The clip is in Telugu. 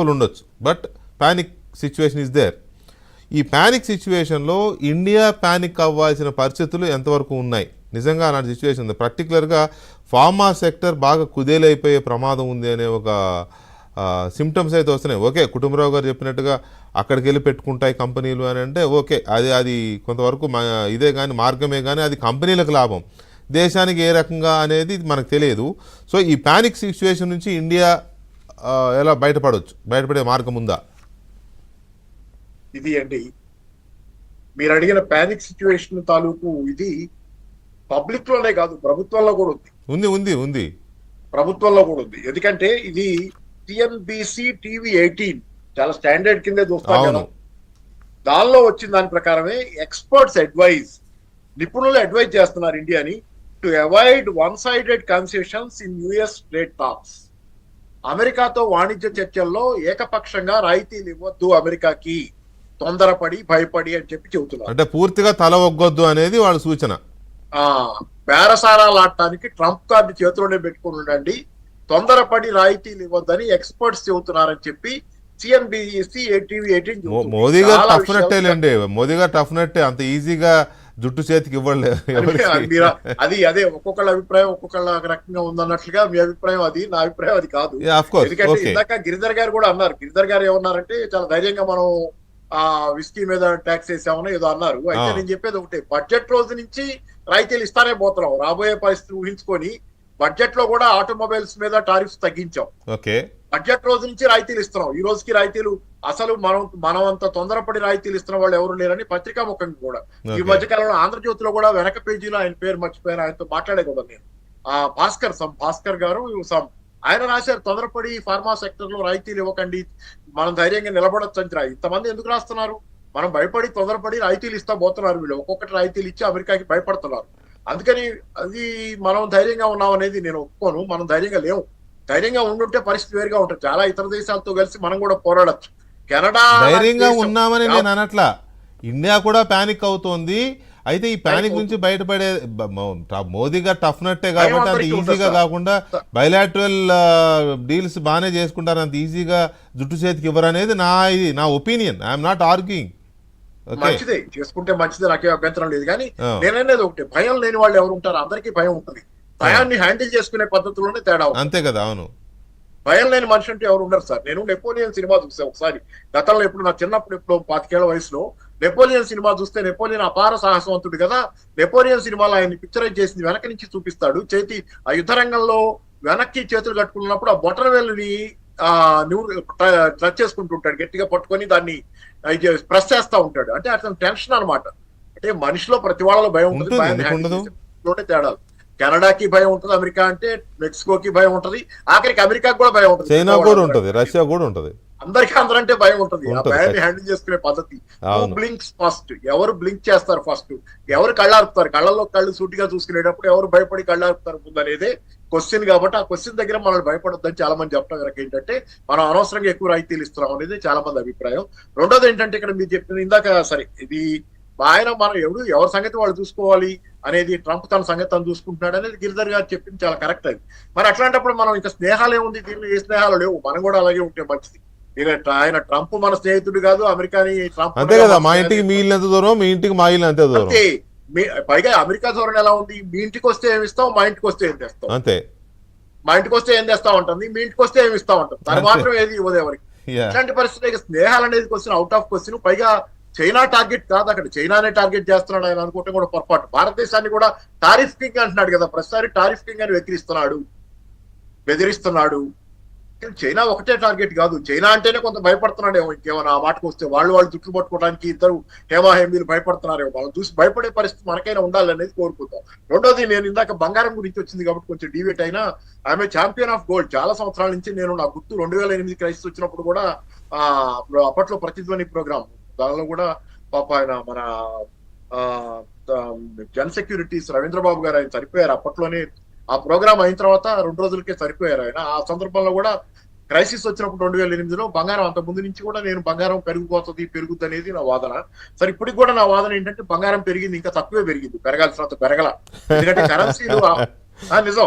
అపోహలు ఉండొచ్చు but panic situation is there ఈ ప్యానిక్ సిచ్యువేషన్లో ఇండియా ప్యానిక్ అవ్వాల్సిన పరిస్థితులు ఎంతవరకు ఉన్నాయి? నిజంగా అలాంటి సిచ్యువేషన్ ఉంది. పర్టికులర్గా ఫార్మా సెక్టర్ బాగా కుదేలైపోయే ప్రమాదం ఉంది అనే ఒక సిమ్టమ్స్ అయితే వస్తున్నాయి. ఓకే కుటుంబరావు గారు చెప్పినట్టుగా అక్కడికి వెళ్ళి పెట్టుకుంటాయి కంపెనీలు అని అంటే ఓకే అది అది కొంతవరకు మా- ఇదే కానీ మార్గమే కానీ అది కంపెనీలకు లాభం. దేశానికి ఏ రకంగా అనేది మనకు తెలియదు. సో ఈ ప్యానిక్ సిచ్యువేషన్ నుంచి ఇండియా ఎలా బయటపడవచ్చు బయటపడే మార్గం ఉందా? ఇది అండి. మీరు అడిగిన పానిక్ సిచ్యువేషన్ తాలూకు ఇది పబ్లిక్లోనే కాదు ప్రభుత్వంలో కూడా ఉంది. ఉంది ఉంది ఉంది. ప్రభుత్వంలో కూడా ఉంది. ఎందుకంటే ఇది టిఎన్బిసి టీవీ ఎయిటీన్ చాలా స్టాండర్డ్ కిందే చూస్తాం కదా. దానిలో వచ్చిన దాని ప్రకారమే ఎక్స్పర్ట్స్ అడ్వైజ్ నిపుణులు అడ్వైజ్ చేస్తున్నారు ఇండియాని to avoid one sided concessions in US trade talks అమెరికాతో వాణిజ్య చర్చల్లో ఏకపక్షంగా రాయితీలు ఇవ్వద్దు అమెరికాకి. తొందరపడి భయపడి అని చెప్పి చెబుతున్నారు. అంటే పూర్తిగా తల ఒగ్గొద్దు అనేది వాళ్ళ సూచన. ఆ బేరసారాలు ఆడటానికి ట్రంప్ కార్డు చేతిలోనే పెట్టుకుని ఉండండి. తొందరపడి రాయితీలు ఇవ్వద్దని ఎక్స్పర్ట్స్ చెబుతున్నారని చెప్పి సిఎన్బిసి టీవీ ఎయిటీన్ మోదీ గారు టఫ్ నట్టే లేండి. మోదీ గారు టఫ్ నట్టే. అంత ఈజీగా జుట్టు చేతికి ఇవ్వలే ఎవరికి? అది అదే ఒక్కొక్కళ్ళ అభిప్రాయం ఒక్కొక్కళ్ళ ఒక రకంగా ఉందన్నట్లుగా మీ అభిప్రాయం అది నా అభిప్రాయం అది కాదు. ఎందుకంటే ఇందాక గిరిధర్ గారు కూడా అన్నారు. గిరిధర్ గారు ఏమన్నారంటే చాలా ధైర్యంగా మనం ఆ విస్కీ మీద ట్యాక్స్ వేసామని ఏదో అన్నారు. అయితే ఆ. నేను చెప్పేది ఒకటే బడ్జెట్ రోజు నుంచి రాయితీలు ఇస్తానే పోతున్నాం. రాబోయే పరిస్థితి ఊహించుకొని బడ్జెట్లో కూడా ఆటోమొబైల్స్ మీద టారిఫ్స్ తగ్గించాం. ఓకే బడ్జెట్ రోజు నుంచి రాయితీలు ఇస్తున్నాం. ఈ రోజుకి రాయితీలు అసలు మనం మనం అంత తొందరపడి రాయితీలు ఇస్తున్న వాళ్ళు ఎవరు లేరని పత్రికా ముఖంగా కూడా. ఈ. మధ్య కాలంలో ఆంధ్రజ్యోతిలో కూడా వెనక పేజీలో ఆయన పేరు మర్చిపోయారు ఆయనతో మాట్లాడే కూడా నేను. ఆ భాస్కర్ సమ్ భాస్కర్ గారు సమ్ ఆయన రాశారు తొందరపడి ఫార్మా సెక్టర్లో రాయితీలు ఇవ్వకండి మనం ధైర్యంగా నిలబడొచ్చు ఇంతమంది ఎందుకు రాస్తున్నారు? మనం భయపడి తొందరపడి రాయితీలు ఇస్తా పోతున్నారు వీళ్ళు. ఒక్కొక్కటి రాయితీలు ఇచ్చి అమెరికాకి భయపడుతున్నారు. అందుకని అది మనం ధైర్యంగా ఉన్నాం అనేది నేను ఒప్పుకోను. మనం ధైర్యంగా లేవు. ధైర్యంగా ఉండుంటే పరిస్థితి వేరుగా ఉంటుంది. చాలా ఇతర దేశాలతో కలిసి మనం కూడా పోరాడొచ్చు. కెనడా ధైర్యంగా ఉన్నామని నేను అనట్లా. ఇండియా కూడా పానిక్ అవుతోంది. అయితే ఈ పానిక్ నుంచి బయటపడే బ- మో- ట- మోదీ గారు టఫ్ నట్టే కాబట్టి అంత ఈజీగా. కాకుండా బయలాటరల్ డీల్స్ బాగానే చేసుకుంటారు. అంత ఈజీగా జుట్టు చేతికి ఇవ్వరు అనేది నా ఇది నా ఒపీనియన్ ఐఎమ్ నాట్ ఆర్గ్యూయింగ్ మంచిదే. చేసుకుంటే మంచిదే. నాకే అభ్యంతరం లేదు. కానీ. నేననేది ఒకటి. భయం లేని వాళ్ళు ఎవరు ఉంటారు అందరికీ భయం ఉంటుంది. భయాన్ని హ్యాండిల్ చేసుకునే పద్ధతిలోనే తేడా. అంతే కదా. అవును. భయం లేని మనిషి అంటే ఎవరు ఉండరు సార్. నేను నెపోలియన్ సినిమా చూసా ఒకసారి. గతంలో ఎప్పుడు నా చిన్నప్పుడు ఎప్పుడు పాతికేళ్ళ వయసులో నెపోలియన్ సినిమా చూస్తే నెపోలియన్ అపార సాహసవంతుడు కదా. నెపోలియన్ సినిమాలో ఆయన పిక్చరైజ్ చేసింది వెనక నుంచి చూపిస్తాడు. చేతి ఆ యుద్ధ రంగంలో వెనక్కి చేతులు కట్టుకున్నప్పుడు ఆ బొటన వేలుని ఆ టచ్ చేసుకుంటుంటాడు గట్టిగా పట్టుకొని దాన్ని ప్రెస్ చేస్తా ఉంటాడు. అంటే అతను టెన్షన్ అన్నమాట. అంటే మనిషిలో ప్రతి వాళ్ళలో భయం ఉంటుంది. తేడాలు. కెనడాకి భయం ఉంటుంది అమెరికా అంటే మెక్సికోకి భయం ఉంటుంది ఆఖరికి అమెరికాకి కూడా భయం ఉంటుంది. చైనా కూడా ఉంటుంది రష్యా కూడా ఉంటుంది. అందరికీ అందరంటే భయం ఉంటుంది. ఆ. భయాన్ని హ్యాండిల్ చేసుకునే పద్ధతి. బ్లింక్స్ ఫస్ట్ ఎవరు బ్లింక్ చేస్తారు ఫస్ట్ ఎవరు కళ్ళారుపుతారు కళ్ళల్లో కళ్ళు సూటిగా చూసుకునేటప్పుడు ఎవరు భయపడి కళ్ళారుపుతారు ముందు అనేది క్వశ్చన్ కాబట్టి ఆ క్వశ్చన్ దగ్గర మనం భయపడొద్దని చాలా మంది చెప్పడం కనుక ఏంటంటే మనం అనవసరంగా ఎక్కువ రాయితీలు ఇస్తున్నాం అనేది చాలా మంది అభిప్రాయం. రెండోది ఏంటంటే ఇక్కడ మీరు చెప్పిన ఇందాక సరే ఇది ఆయన మనం ఎవరు ఎవరి సంగతి వాళ్ళు చూసుకోవాలి? అనేది ట్రంప్ తన సంగతి తను చూసుకుంటున్నాడు అనేది గిరిధర్ గారు చెప్పింది చాలా కరెక్ట్ అది. మరి అట్లాంటప్పుడు మనం ఇంకా స్నేహాలు ఏముంది? దీనిలో ఏ స్నేహాలు లేవు? మనం కూడా అలాగే ఉంటే మంచిది. ఆయన ట్రంప్ మన స్నేహితుడు కాదు అమెరికాని ట్రంప్ అంతే కదా మా ఇంటికి మీ ఇల్లు ఎంత దూరం మీ ఇంటికి మా ఇల్లు అంతే దూరం. పైగా అమెరికా ధోరణి ఎలా ఉంది? మీ ఇంటికి వస్తే ఏమి ఇస్తావు? మా ఇంటికి వస్తే ఏం తెస్తావు? అంతే. మా ఇంటికి వస్తే ఏం తెస్తావు ఉంటుంది మీ ఇంటికి వస్తే ఏమి ఇస్తావు ఉంటుంది తను. మాత్రం ఏది ఇవ్వదు ఎవరికి. పరిస్థితులు ఇక స్నేహాలు అనేది క్వశ్చన్ అవుట్ ఆఫ్ క్వశ్చన్ పైగా చైనా టార్గెట్ కాదు అక్కడ. చైనానే టార్గెట్ చేస్తున్నాడు ఆయన అనుకుంటే కూడా పొరపాటు. భారతదేశాన్ని కూడా టారిఫ్ కింగ్ అంటున్నాడు కదా. ప్రతిసారి టారిఫ్ కింగ్ అని వెక్కిరిస్తున్నాడు. బెదిరిస్తున్నాడు. కానీ చైనా ఒకటే టార్గెట్ కాదు. చైనా అంటేనే కొంత భయపడుతున్నాడేమో ఇంకేమైనా. ఆ మాటకు వస్తే వాళ్ళు వాళ్ళు చుట్టూ పట్టుకోవడానికి ఇద్దరు హేమాహేమీలు భయపడుతున్నారేమో. వాళ్ళు చూసి భయపడే పరిస్థితి మనకైనా ఉండాలనేది కోరుకుంటాం. రెండోది నేను ఇందాక బంగారం గురించి వచ్చింది కాబట్టి కొంచెం డివేట్ అయినా ఆమె ఛాంపియన్ ఆఫ్ గోల్డ్. చాలా సంవత్సరాల నుంచి నేను నా గుర్తు రెండు వేల ఎనిమిది క్రైస్తు వచ్చినప్పుడు కూడా ఆ అప్పట్లో ప్రతిధ్వని ప్రోగ్రామ్. దానిలో కూడా పాప ఆయన మన ఆ జన్ సెక్యూరిటీస్ రవీంద్రబాబు గారు ఆయన చనిపోయారు అప్పట్లోనే. ఆ ప్రోగ్రామ్ అయిన తర్వాత రెండు రోజులకే చనిపోయారు ఆయన. ఆ సందర్భంలో కూడా క్రైసిస్ వచ్చినప్పుడు రెండు వేల ఎనిమిదిలో బంగారం అంత ముందు నుంచి కూడా నేను బంగారం పెరిగిపోతుంది పెరుగుద్ది అనేది నా వాదన. సరే ఇప్పటికి కూడా నా వాదన ఏంటంటే బంగారం పెరిగింది ఇంకా తక్కువే పెరిగింది. పెరగాల్సినంత పెరగల. ఎందుకంటే కరెన్సీలు నిజం